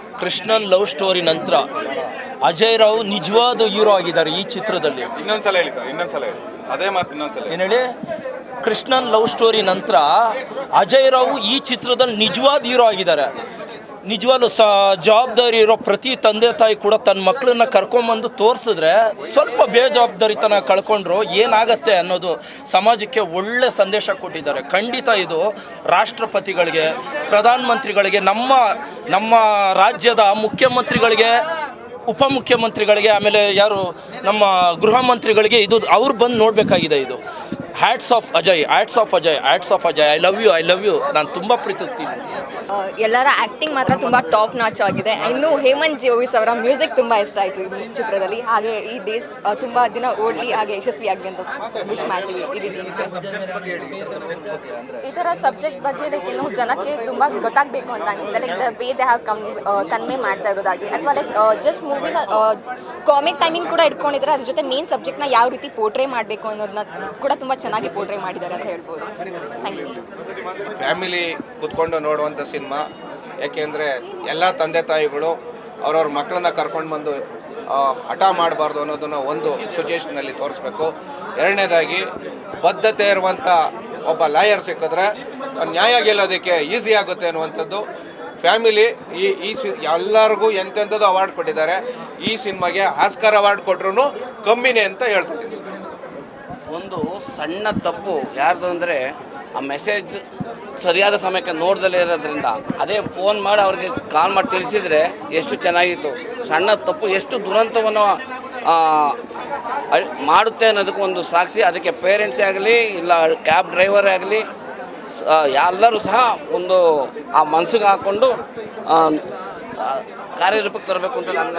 Krishnan love story ನಂತರ ಅಜಯ್ ರಾವ್ ನಿಜವಾದ hero ಆಗಿದ್ದಾರೆ ಈ ಚಿತ್ರದಲ್ಲಿ. ಇನ್ನೊಂದ್ಸಲ ಹೇಳಿ ಸರ್ ಇನ್ನೊಂದ್ಸಲ ಹೇಳಿ. ಅದೇ ಮಾತು ಇನ್ನೊಂದ್ಸಲ. ಏನು ಹೇಳಿ? ಕೃಷ್ಣನ್ ಲವ್ ಸ್ಟೋರಿ ನಂತರ ಅಜಯ್ ರಾವ್ ಈ ಚಿತ್ರದಲ್ಲಿ ನಿಜವಾದ ಹೀರೋ ಆಗಿದ್ದಾರೆ. ನಿಜವಾಗ್ಲೂ ಸ, ಜವಾಬ್ದಾರಿ ಇರೋ ಪ್ರತಿ ತಂದೆ ತಾಯಿ ಕೂಡ ತನ್ನ ಮಕ್ಕಳನ್ನ ಕರ್ಕೊಂಬಂದು ತೋರಿಸಿದ್ರೆ ಸ್ವಲ್ಪ ಬೇಜವಾಬ್ದಾರಿತನ ಕಳ್ಕೊಂಡ್ರು ಏನಾಗತ್ತೆ ಅನ್ನೋದು ಸಮಾಜಕ್ಕೆ ಒಳ್ಳೆ ಸಂದೇಶ ಕೊಟ್ಟಿದ್ದಾರೆ. ಖಂಡಿತ ಇದು ರಾಷ್ಟ್ರಪತಿಗಳಿಗೆ, ಪ್ರಧಾನಮಂತ್ರಿಗಳಿಗೆ, ನಮ್ಮ ನಮ್ಮ ರಾಜ್ಯದ ಮುಖ್ಯಮಂತ್ರಿಗಳಿಗೆ, ಉಪಮುಖ್ಯಮಂತ್ರಿಗಳಿಗೆ, ಆಮೇಲೆ ಯಾರು ನಮ್ಮ ಗೃಹ ಮಂತ್ರಿಗಳಿಗೆ ಇದು ಅವ್ರು ಬಂದು ನೋಡಬೇಕಾಗಿದೆ ಇದು. Hats off Ajay hats off Ajay hats off Ajay I love you I love you ನಾನು ತುಂಬ ಪ್ರೀತಿಸ್ತೀನಿ. ಎಲ್ಲರ ಆ್ಯಕ್ಟಿಂಗ್ ಮಾತ್ರ ತುಂಬ ಟಾಪ್ ನಾಚ್ ಆಗಿದೆ. ಇನ್ನು ಹೇಮಂತ್ ಜಿಯೋವಿಸ್ ಅವರ ಮ್ಯೂಸಿಕ್ ತುಂಬ ಇಷ್ಟ ಆಯಿತು ಈ ಚಿತ್ರದಲ್ಲಿ. ಹಾಗೆ ಈ ಡೇಸ್ ತುಂಬ ದಿನ ಓಡಲಿ, ಹಾಗೆ ಯಶಸ್ವಿ ಆಗಲಿ ಅಂತ ವಿಶ್ ಮಾಡ್ತೀವಿ ಈ ಥರ ಸಬ್ಜೆಕ್ಟ್ ಬಗ್ಗೆ ಲೈಕ್ ಇನ್ನು ಜನಕ್ಕೆ ತುಂಬ ಗೊತ್ತಾಗಬೇಕು ಅಂತ ಅನಿಸುತ್ತೆ. Like the way they have come convey ಮಾಡ್ತಾ ಇರೋದಾಗಿ ಅಥವಾ ಲೈಕ್ ಜಸ್ಟ್ ಮೂವಿನ ಕಾಮಿಕ್ ಟೈಮಿಂಗ್ ಕೂಡ ಇಟ್ಕೊಂಡಿದ್ರೆ ಅದ್ರ ಜೊತೆ ಮೇನ್ ಸಬ್ಜೆಕ್ಟ್ನ ಯಾವ ರೀತಿ ಪೋರ್ಟ್ರೇ ಮಾಡಬೇಕು ಅನ್ನೋದನ್ನ ಕೂಡ ತುಂಬ ಚೆನ್ನಾಗಿ ಪೋರ್ಟ್ರೇ ಮಾಡಿದ್ದಾರೆ ಅಂತ ಹೇಳ್ಬೋದು. ಥ್ಯಾಂಕ್ ಯು ಫ್ಯಾಮಿಲಿ ಕುತ್ಕೊಂಡು ನೋಡುವಂಥ ಸಿನಿಮಾ ಯಾಕೆಂದರೆ ಎಲ್ಲ ತಂದೆ ತಾಯಿಗಳು ಅವ್ರವ್ರ ಮಕ್ಕಳನ್ನ ಕರ್ಕೊಂಡು ಬಂದು ಹಠ ಮಾಡಬಾರ್ದು ಅನ್ನೋದನ್ನು ಒಂದು ಸಿಚುಯೇಷನಲ್ಲಿ ತೋರಿಸ್ಬೇಕು. ಎರಡನೇದಾಗಿ, ಬದ್ಧತೆ ಇರುವಂಥ ಒಬ್ಬ ಲಾಯರ್ ಸಿಕ್ಕಿದ್ರೆ ನ್ಯಾಯ ಗೆಲ್ಲೋದಕ್ಕೆ ಈಸಿ ಆಗುತ್ತೆ ಅನ್ನುವಂಥದ್ದು. ಫ್ಯಾಮಿಲಿ ಈ ಈ ಸಿ, ಎಲ್ಲರಿಗೂ ಎಂತೆಂಥದ್ದು ಅವಾರ್ಡ್ ಕೊಟ್ಟಿದ್ದಾರೆ. ಈ ಸಿನಿಮಾಗೆ ಆಸ್ಕರ್ ಅವಾರ್ಡ್ ಕೊಟ್ರು ಕಮ್ಮಿನೇ ಅಂತ ಹೇಳ್ತಿದ್ದೀನಿ ಒಂದು ಸಣ್ಣ ತಪ್ಪು ಯಾರ್ದು ಅಂದರೆ ಆ ಮೆಸೇಜ್ ಸರಿಯಾದ ಸಮಯಕ್ಕೆ ನೋಡ್ದಲೇ ಇರೋದ್ರಿಂದ. ಅದೇ ಫೋನ್ ಮಾಡಿ ಅವ್ರಿಗೆ ಕಾಲ್ ಮಾಡಿ ತಿಳಿಸಿದರೆ ಎಷ್ಟು ಚೆನ್ನಾಗಿತ್ತು. ಸಣ್ಣ ತಪ್ಪು ಎಷ್ಟು ದುರಂತವನ್ನು ಮಾಡುತ್ತೆ ಅನ್ನೋದಕ್ಕೆ ಒಂದು ಸಾಕ್ಷಿ. ಅದಕ್ಕೆ ಪೇರೆಂಟ್ಸೇ ಆಗಲಿ, ಇಲ್ಲ ಕ್ಯಾಬ್ ಡ್ರೈವರೇ ಆಗಲಿ ಎಲ್ಲರೂ ಸಹ ಒಂದು, ಆ ಮನಸ್ಸಿಗೆ ಹಾಕ್ಕೊಂಡು ಕಾರ್ಯರೂಪಕ್ಕೆ ತರಬೇಕು ಅಂತ ನನ್ನ